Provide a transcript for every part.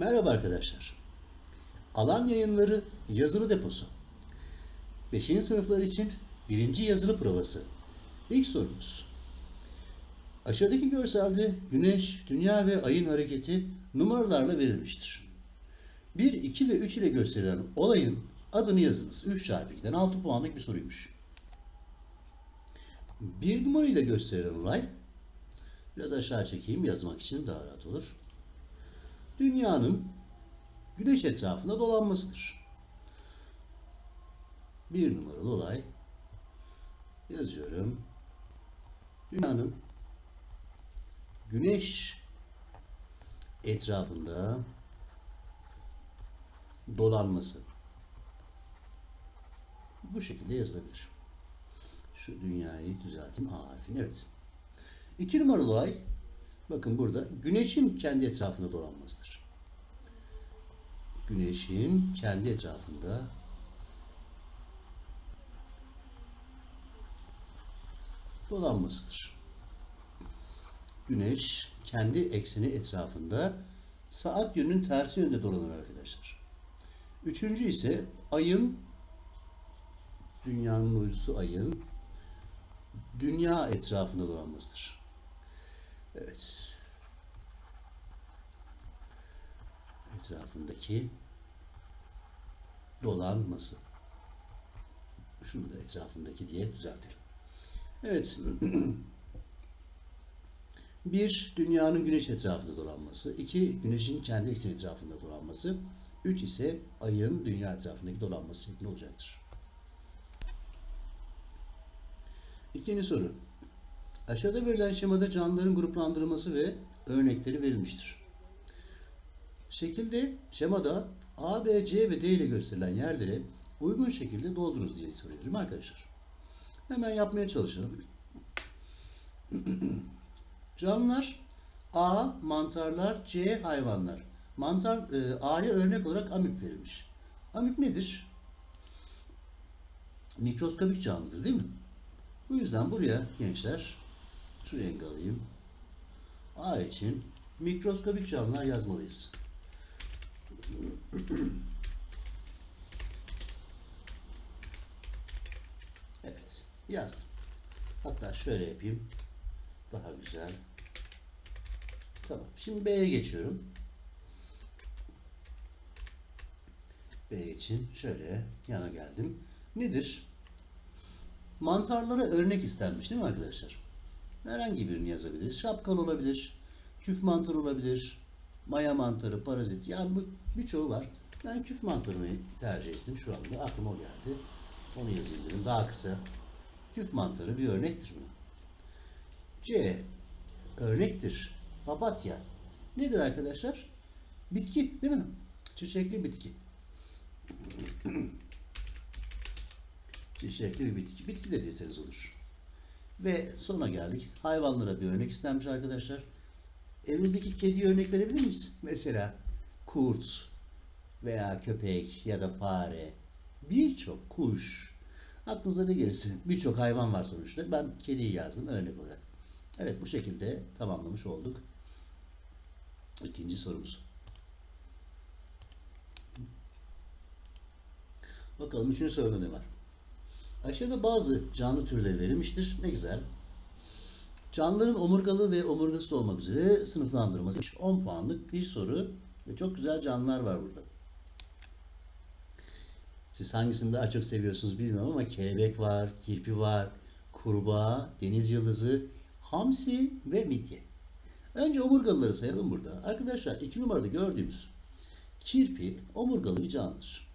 Merhaba arkadaşlar. Alan Yayınları Yazılı Deposu. 5. sınıflar için birinci yazılı provası. İlk sorumuz. Aşağıdaki görselde Güneş, Dünya ve Ay'ın hareketi numaralarla verilmiştir. 1, 2 ve 3 ile gösterilen olayın adını yazınız. 3 çarpı 2'den 6 puanlık bir soruymuş. Bir numara ile gösterilen olay biraz aşağı çekeyim yazmak için daha rahat olur. Dünyanın güneş etrafında dolanmasıdır. Bir numaralı olay yazıyorum. Dünyanın güneş etrafında dolanması. Bu şekilde yazılabilir. Şu dünyayı düzelteyim. A harfini. Evet. İki numaralı olay bakın burada güneşin kendi etrafında dolanmasıdır. Güneşin kendi etrafında dolanmasıdır. Güneş kendi ekseni etrafında saat yönünün tersi yönde dolanır arkadaşlar. Üçüncü ise ayın dünyanın uydusu ayın dünya etrafında dolanmasıdır. Evet. Etrafındaki dolanması. Şunu da etrafındaki diye düzeltelim. Evet. Bir, dünyanın güneş etrafında dolanması. iki güneşin kendi ekseni etrafında dolanması. Üç ise ayın dünya etrafındaki dolanması şeklinde olacaktır. İkinci soru. Aşağıda verilen şemada canlıların gruplandırılması ve örnekleri verilmiştir. Şekilde şemada A, B, C ve D ile gösterilen yerlere uygun şekilde doldurunuz diye soruyorum arkadaşlar. Hemen yapmaya çalışalım. Canlılar A. Mantarlar C. Hayvanlar. Mantar e, A'ya örnek olarak amip verilmiş. Amip nedir? Mikroskobik canlıdır değil mi? Bu yüzden buraya gençler şu rengi alayım. A için mikroskobik canlılar yazmalıyız. Evet, yazdım. Hatta şöyle yapayım. Daha güzel. Tamam. Şimdi B'ye geçiyorum. B için şöyle yana geldim. Nedir? Mantarlara örnek istenmiş değil mi arkadaşlar? Herhangi birini yazabiliriz. Şapkal olabilir, küf mantarı olabilir, maya mantarı, parazit. Yani bu birçoğu var. Ben küf mantarını tercih ettim şu anda. Aklıma o geldi. Onu yazayım dedim. Daha kısa. Küf mantarı bir örnektir buna. C. Örnektir. Papatya. Nedir arkadaşlar? Bitki değil mi? Çiçekli bitki. Çiçekli bir bitki. Bitki de deseniz olur. Ve sona geldik. Hayvanlara bir örnek istenmiş arkadaşlar. Evimizdeki kediye örnek verebilir miyiz? Mesela kurt veya köpek ya da fare. Birçok kuş. Aklınıza ne gelirse birçok hayvan var sonuçta. Ben kediyi yazdım örnek olarak. Evet bu şekilde tamamlamış olduk. İkinci sorumuz. Bakalım üçüncü soruda ne var? Aşağıda bazı canlı türleri verilmiştir. Ne güzel. Canlıların omurgalı ve omurgasız olmak üzere sınıflandırılması 10 puanlık bir soru ve çok güzel canlılar var burada. Siz hangisini daha çok seviyorsunuz bilmiyorum ama kelebek var, kirpi var, kurbağa, deniz yıldızı, hamsi ve midye. Önce omurgalıları sayalım burada. Arkadaşlar iki numaralı gördüğümüz kirpi omurgalı bir canlıdır.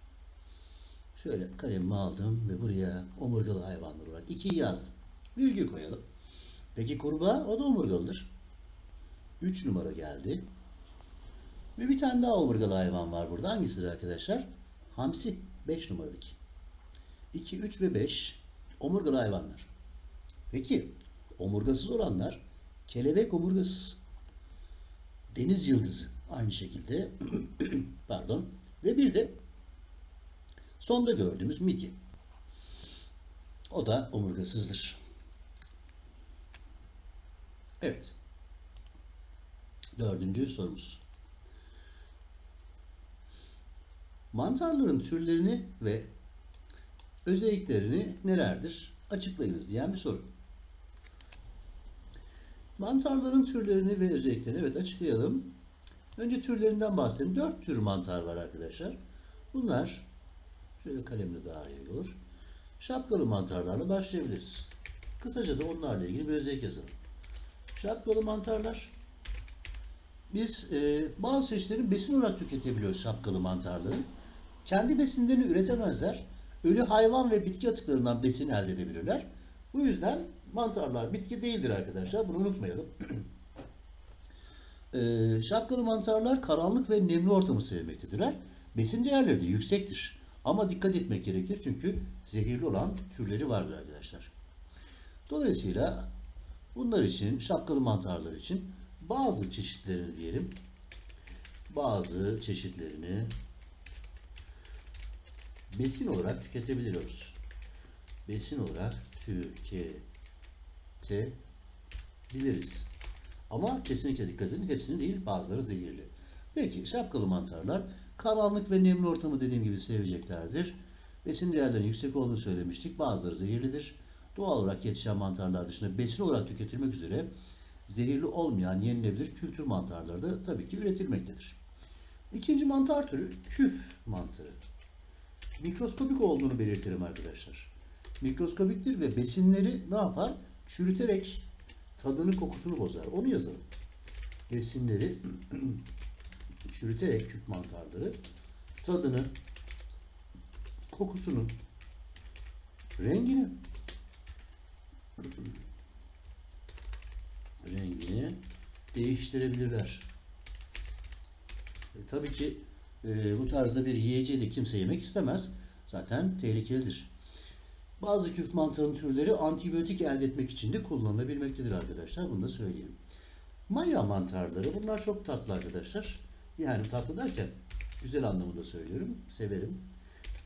Şöyle kalemimi aldım ve buraya omurgalı hayvanlar olarak 2'yi yazdım. Virgül koyalım. Peki kurbağa o da omurgalıdır. 3 numara geldi. Ve bir tane daha omurgalı hayvan var burada. Hangisidir arkadaşlar? Hamsi 5 numaradaki. 2, 3 ve 5 omurgalı hayvanlar. Peki omurgasız olanlar kelebek omurgasız. Deniz yıldızı aynı şekilde pardon ve bir de sonda gördüğümüz midye. O da omurgasızdır. Evet. Dördüncü sorumuz. Mantarların türlerini ve özelliklerini nelerdir? Açıklayınız diyen bir soru. Mantarların türlerini ve özelliklerini evet açıklayalım. Önce türlerinden bahsedelim. Dört tür mantar var arkadaşlar. Bunlar şöyle kalemle daha iyi olur. Şapkalı mantarlarla başlayabiliriz. Kısaca da onlarla ilgili bir özellik yazalım. Şapkalı mantarlar biz e, bazı çeşitlerini besin olarak tüketebiliyoruz şapkalı mantarların. Kendi besinlerini üretemezler. Ölü hayvan ve bitki atıklarından besin elde edebilirler. Bu yüzden mantarlar bitki değildir arkadaşlar. Bunu unutmayalım. e, şapkalı mantarlar karanlık ve nemli ortamı sevmektedirler. Besin değerleri de yüksektir. Ama dikkat etmek gerekir çünkü zehirli olan türleri vardır arkadaşlar. Dolayısıyla bunlar için, şapkalı mantarlar için bazı çeşitlerini diyelim, bazı çeşitlerini besin olarak tüketebiliyoruz. Besin olarak tüketebiliriz. Ama kesinlikle dikkat edin hepsini değil bazıları zehirli. Peki şapkalı mantarlar karanlık ve nemli ortamı dediğim gibi seveceklerdir. Besin değerlerinin yüksek olduğunu söylemiştik. Bazıları zehirlidir. Doğal olarak yetişen mantarlar dışında besin olarak tüketilmek üzere zehirli olmayan yenilebilir kültür mantarları da tabii ki üretilmektedir. İkinci mantar türü küf mantarı. Mikroskopik olduğunu belirtelim arkadaşlar. Mikroskopiktir ve besinleri ne yapar? Çürüterek tadını kokusunu bozar. Onu yazalım. Besinleri çürüterek küf mantarları tadını, kokusunu, rengini rengini değiştirebilirler. E, tabii ki e, bu tarzda bir yiyeceği de kimse yemek istemez. Zaten tehlikelidir. Bazı küf mantarının türleri antibiyotik elde etmek için de kullanılabilmektedir arkadaşlar. Bunu da söyleyeyim. Maya mantarları bunlar çok tatlı arkadaşlar. Yani tatlı derken güzel anlamında söylüyorum. Severim.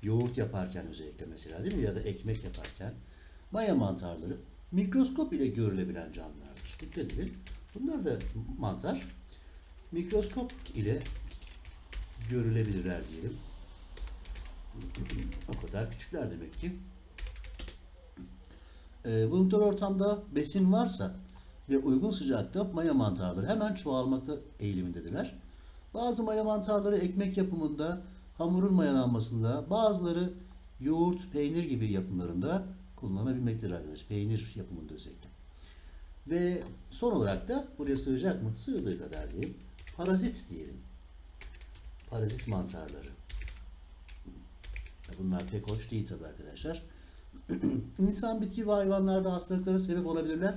Yoğurt yaparken özellikle mesela değil mi? Ya da ekmek yaparken. Maya mantarları mikroskop ile görülebilen canlılardır. Dikkat edin. Bunlar da mantar. Mikroskop ile görülebilirler diyelim. o kadar küçükler demek ki. E, bulundukları ortamda besin varsa ve uygun sıcakta maya mantarları hemen çoğalmakta eğilimindedirler. Bazı maya mantarları ekmek yapımında, hamurun mayalanmasında, bazıları yoğurt, peynir gibi yapımlarında kullanılabilmektedir arkadaşlar. Peynir yapımında özellikle. Ve son olarak da buraya sığacak mı? Sığdığı kadar diyeyim. Parazit diyelim. Parazit mantarları. Bunlar pek hoş değil tabi arkadaşlar. İnsan, bitki ve hayvanlarda hastalıklara sebep olabilirler.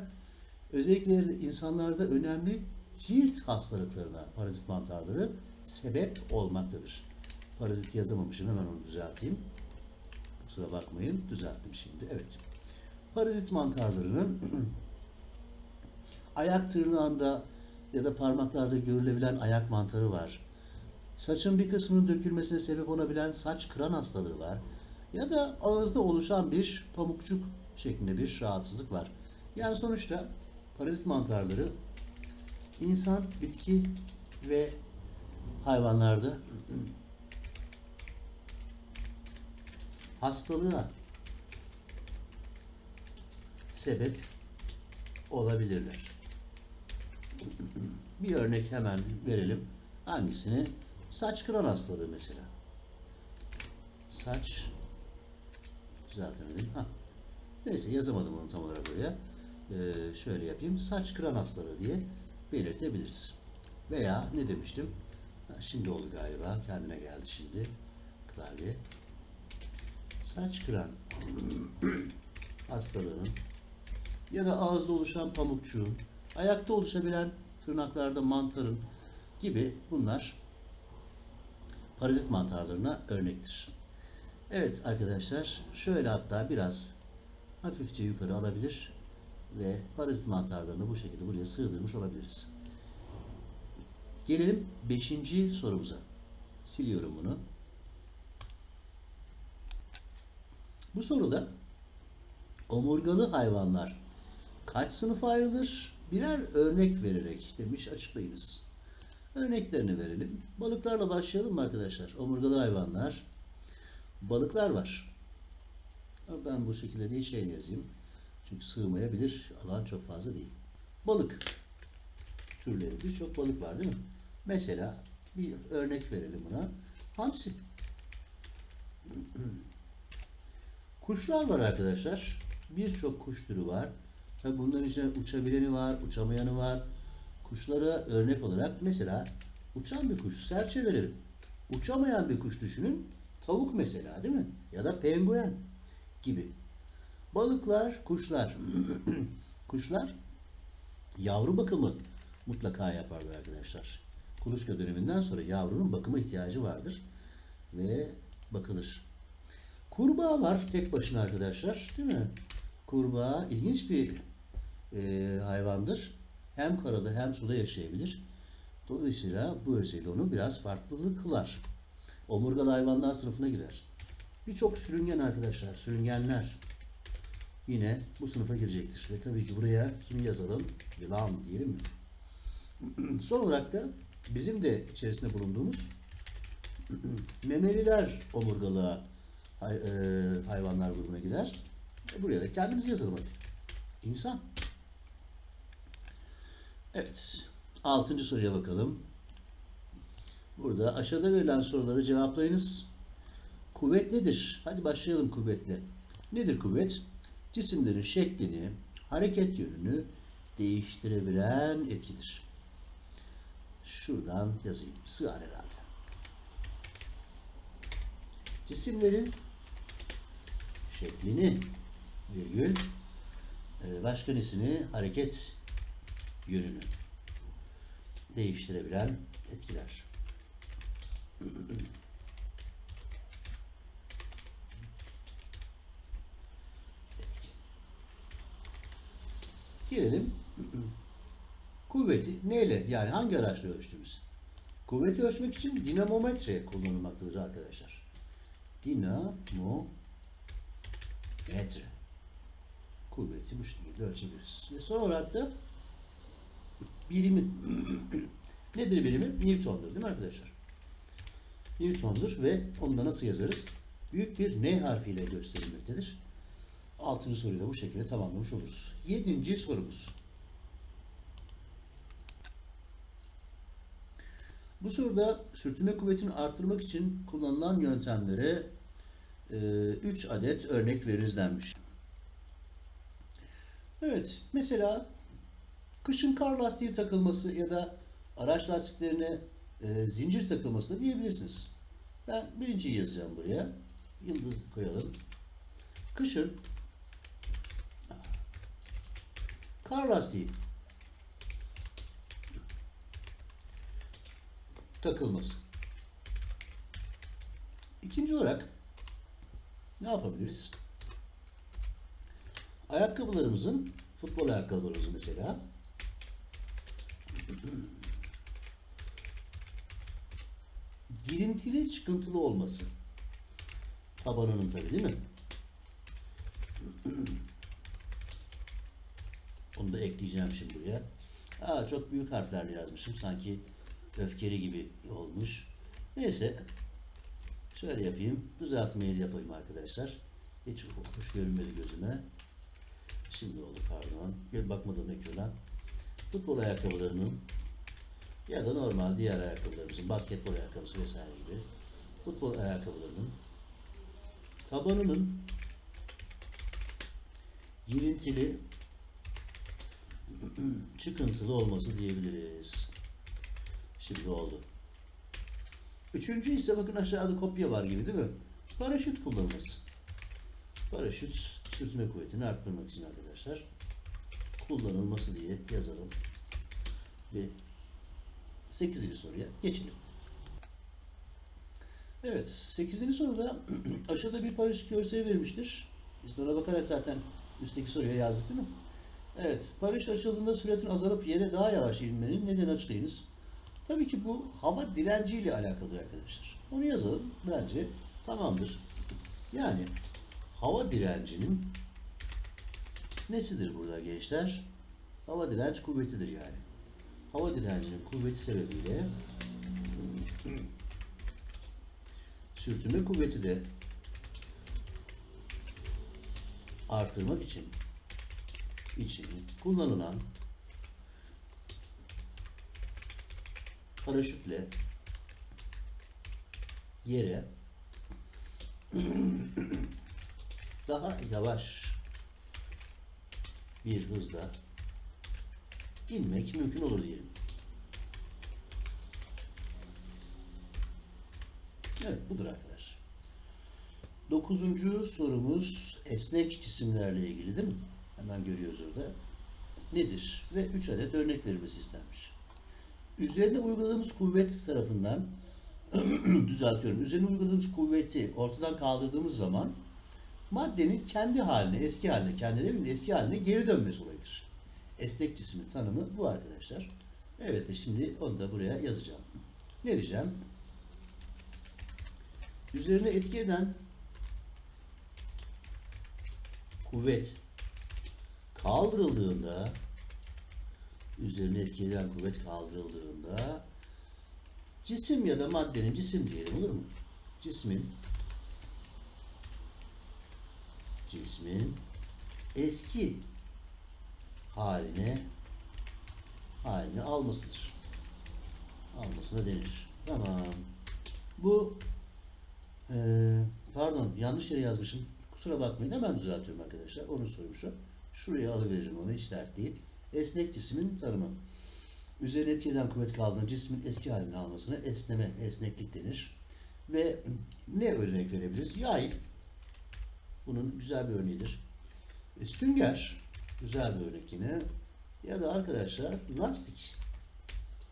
Özellikle insanlarda önemli cilt hastalıklarına parazit mantarları sebep olmaktadır. Parazit yazamamışım hemen onu düzelteyim. Kusura bakmayın düzelttim şimdi. Evet. Parazit mantarlarının ayak tırnağında ya da parmaklarda görülebilen ayak mantarı var. Saçın bir kısmının dökülmesine sebep olabilen saç kıran hastalığı var. Ya da ağızda oluşan bir pamukçuk şeklinde bir rahatsızlık var. Yani sonuçta parazit mantarları insan, bitki ve hayvanlarda hastalığa sebep olabilirler. Bir örnek hemen verelim. Hangisini? Saç kıran hastalığı mesela. Saç düzeltemedim. Ha. Neyse yazamadım onu tam olarak oraya. Ee, şöyle yapayım. Saç kıran hastalığı diye belirtebiliriz. Veya ne demiştim? Ha, şimdi oldu galiba. Kendine geldi şimdi. Klavye. Saç kıran hastalığının ya da ağızda oluşan pamukçuğun, ayakta oluşabilen tırnaklarda mantarın gibi bunlar parazit mantarlarına örnektir. Evet arkadaşlar şöyle hatta biraz hafifçe yukarı alabilir ve parazit mantarlarını bu şekilde buraya sığdırmış olabiliriz. Gelelim 5. sorumuza. Siliyorum bunu. Bu soruda omurgalı hayvanlar kaç sınıfa ayrılır? Birer örnek vererek demiş açıklayınız. Örneklerini verelim. Balıklarla başlayalım mı arkadaşlar? Omurgalı hayvanlar balıklar var. Ben bu şekilde değil yazayım. Çünkü sığmayabilir. Alan çok fazla değil. Balık türleri. Birçok balık var değil mi? Mesela bir örnek verelim buna. Hamsi. Kuşlar var arkadaşlar. Birçok kuş türü var. Tabi bunların içinde uçabileni var, uçamayanı var. Kuşlara örnek olarak mesela uçan bir kuş serçe verelim. Uçamayan bir kuş düşünün. Tavuk mesela değil mi? Ya da penguen gibi. Balıklar, kuşlar. kuşlar yavru bakımı mutlaka yaparlar arkadaşlar. Kuluçka döneminden sonra yavrunun bakıma ihtiyacı vardır ve bakılır. Kurbağa var tek başına arkadaşlar, değil mi? Kurbağa ilginç bir e, hayvandır. Hem karada hem suda yaşayabilir. Dolayısıyla bu özelliği onu biraz farklılık kılar. Omurgalı hayvanlar sınıfına girer. Birçok sürüngen arkadaşlar, sürüngenler yine bu sınıfa girecektir. Ve tabii ki buraya kimi yazalım? Yılan diyelim mi? Son olarak da bizim de içerisinde bulunduğumuz memeliler omurgalı hay- e, hayvanlar grubuna girer. E, buraya da kendimiz yazalım hadi. İnsan. Evet. Altıncı soruya bakalım. Burada aşağıda verilen soruları cevaplayınız. Kuvvet nedir? Hadi başlayalım kuvvetle. Nedir kuvvet? Cisimlerin şeklini, hareket yönünü değiştirebilen etkidir. Şuradan yazayım. Sığar herhalde. Cisimlerin şeklini, virgül, e, başka nesini, hareket yönünü değiştirebilen etkiler. Etki. Gelelim kuvveti neyle yani hangi araçla ölçtüğümüz? Kuvveti ölçmek için dinamometre kullanılmaktadır arkadaşlar. Dinamometre. Kuvveti bu şekilde ölçebiliriz. Ve son olarak da birimi nedir birimi? Newton'dur değil mi arkadaşlar? Newton'dur ve onu da nasıl yazarız? Büyük bir N harfiyle gösterilmektedir. Altıncı soruyu da bu şekilde tamamlamış oluruz. Yedinci sorumuz. Bu soruda sürtünme kuvvetini arttırmak için kullanılan yöntemlere 3 adet örnek veririz denmiş. Evet, mesela kışın kar lastiği takılması ya da araç lastiklerine e, zincir takılması da diyebilirsiniz. Ben birinciyi yazacağım buraya. Yıldız koyalım. Kışın kar lastiği takılması. İkinci olarak ne yapabiliriz? Ayakkabılarımızın, futbol ayakkabılarımızın mesela girintili çıkıntılı olması. Tabanının tabi değil mi? Onu da ekleyeceğim şimdi buraya. Aa, çok büyük harflerle yazmışım. Sanki öfkeli gibi olmuş. Neyse. Şöyle yapayım. Düzeltmeyi yapayım arkadaşlar. Hiç hoş görünmedi gözüme. Şimdi oldu pardon. Gel bakmadım ekrana. Futbol ayakkabılarının ya da normal diğer ayakkabılarımızın basketbol ayakkabısı vesaire gibi futbol ayakkabılarının tabanının girintili çıkıntılı olması diyebiliriz. Şimdi oldu. Üçüncü ise bakın aşağıda kopya var gibi değil mi? Paraşüt kullanılması. Paraşüt sürtünme kuvvetini arttırmak için arkadaşlar kullanılması diye yazalım. Ve 8. soruya geçelim. Evet, 8. soruda aşağıda bir paraşüt görseli verilmiştir. Biz ona bakarak zaten üstteki soruya yazdık değil mi? Evet, paraşüt açıldığında süratin azalıp yere daha yavaş inmenin nedeni açıklayınız. Tabii ki bu hava direnciyle alakalı arkadaşlar. Onu yazalım. Bence tamamdır. Yani hava direncinin nesidir burada gençler? Hava direnç kuvvetidir yani. Hava direncinin kuvveti sebebiyle sürtünme kuvveti de artırmak için için kullanılan paraşütle yere daha yavaş bir hızla inmek mümkün olur diyelim. Evet budur arkadaşlar. Dokuzuncu sorumuz esnek cisimlerle ilgili değil mi? Hemen görüyoruz orada. Nedir? Ve 3 adet örnek verilmesi istenmiş. Üzerine uyguladığımız kuvvet tarafından düzeltiyorum. Üzerine uyguladığımız kuvveti ortadan kaldırdığımız zaman maddenin kendi haline, eski haline, kendi demeyeyim de eski haline geri dönmesi olayıdır. Esnek cismin tanımı bu arkadaşlar. Evet şimdi onu da buraya yazacağım. Ne diyeceğim? Üzerine etki eden kuvvet kaldırıldığında üzerine etki eden kuvvet kaldırıldığında cisim ya da maddenin cisim diyelim olur mu? Cismin cismin eski haline haline almasıdır. Almasına denir. Tamam. Bu ee, pardon yanlış yere yazmışım. Kusura bakmayın hemen düzeltiyorum arkadaşlar. Onu sormuşum. Şuraya alıveririm onu işaretleyip. Esnek cismin tanımı. Üzerine etki eden kuvvet kaldığında cismin eski halini almasına esneme, esneklik denir. Ve ne örnek verebiliriz? Yay. Bunun güzel bir örneğidir. E, sünger. Güzel bir örnek yine. Ya da arkadaşlar lastik.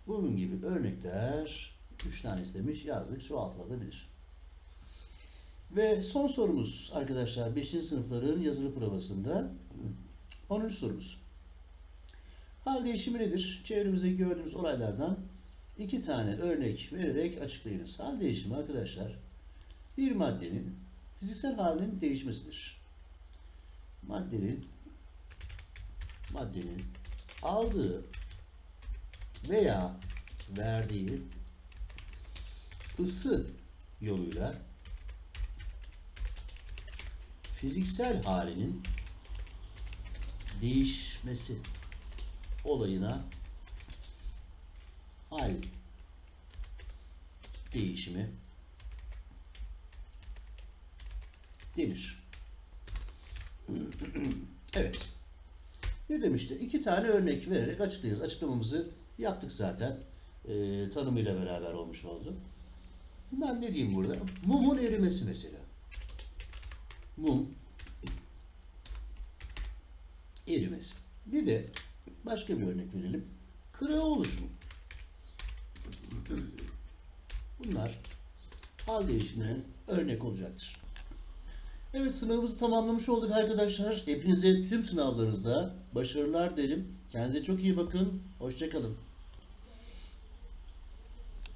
Bunun gibi örnekler 3 tane istemiş yazdık çoğaltılabilir. Ve son sorumuz arkadaşlar 5. sınıfların yazılı provasında 10. sorumuz. Hal değişimi nedir? Çevremizde gördüğümüz olaylardan iki tane örnek vererek açıklayınız. Hal değişimi arkadaşlar bir maddenin fiziksel halinin değişmesidir. Maddenin maddenin aldığı veya verdiği ısı yoluyla fiziksel halinin değişmesi olayına hal değişimi denir. Evet. Ne demişti? İki tane örnek vererek açıklayacağız. Açıklamamızı yaptık zaten. Ee, tanımıyla beraber olmuş oldu. Ben ne diyeyim burada? Mumun erimesi mesela. Mum erimesi. Bir de başka bir örnek verelim. Kırığı oluşumu. Bunlar hal değişimine örnek olacaktır. Evet sınavımızı tamamlamış olduk arkadaşlar. Hepinize tüm sınavlarınızda başarılar derim. Kendinize çok iyi bakın. Hoşçakalın.